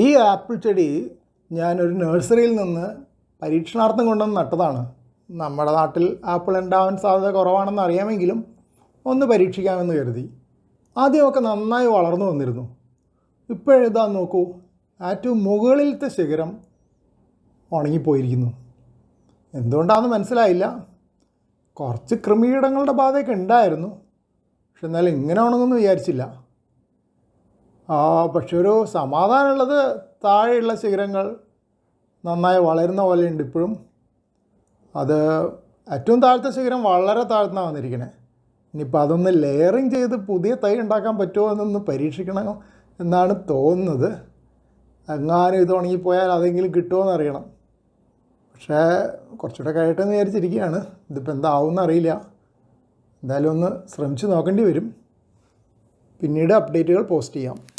ഈ ആപ്പിൾ ചെടി ഞാനൊരു നഴ്സറിയിൽ നിന്ന് പരീക്ഷണാർത്ഥം കൊണ്ടുവന്ന് നട്ടതാണ്. നമ്മുടെ നാട്ടിൽ ആപ്പിൾ ഉണ്ടാവാൻ സാധ്യത കുറവാണെന്ന് അറിയാമെങ്കിലും ഒന്ന് പരീക്ഷിക്കാമെന്ന് കരുതി. ആദ്യമൊക്കെ നന്നായി വളർന്നു വന്നിരുന്നു. ഇപ്പോഴെന്താ നോക്കൂ ഏറ്റവും മുകളിലത്തെ ശിഖരം ഉണങ്ങിപ്പോയിരിക്കുന്നു. എന്തുകൊണ്ടാണെന്ന് മനസ്സിലായില്ല. കുറച്ച് കൃമികീടങ്ങളുടെ ബാധയൊക്കെ ഉണ്ടായിരുന്നു പക്ഷെ എന്നാലും ഇങ്ങനെ ഉണങ്ങുമെന്ന് വിചാരിച്ചില്ല. പക്ഷെ ഒരു സമാധാനമുള്ളത് താഴെയുള്ള ശിഖരങ്ങൾ നന്നായി വളരുന്ന പോലെയുണ്ട് ഇപ്പോഴും. അത് ഏറ്റവും താഴ്ത്ത ശിഖരം വളരെ താഴ്ന്ന വന്നിരിക്കണേ. ഇനിയിപ്പോൾ അതൊന്ന് ലെയറിങ് ചെയ്ത് പുതിയ തൈ ഉണ്ടാക്കാൻ പറ്റുമോ എന്നൊന്ന് പരീക്ഷിക്കണം എന്നാണ് തോന്നുന്നത്. എങ്ങാനും ഇത് ഉണങ്ങിപ്പോയാൽ അതെങ്കിലും കിട്ടുമോ എന്നറിയണം പക്ഷേ കുറച്ചുകൂടെ കഴിയട്ടെന്ന് വിചാരിച്ചിരിക്കുകയാണ്. ഇതിപ്പോൾ എന്താവും അറിയില്ല. എന്തായാലും ഒന്ന് ശ്രമിച്ച് നോക്കേണ്ടി വരും. പിന്നീട് അപ്ഡേറ്റുകൾ പോസ്റ്റ് ചെയ്യാം.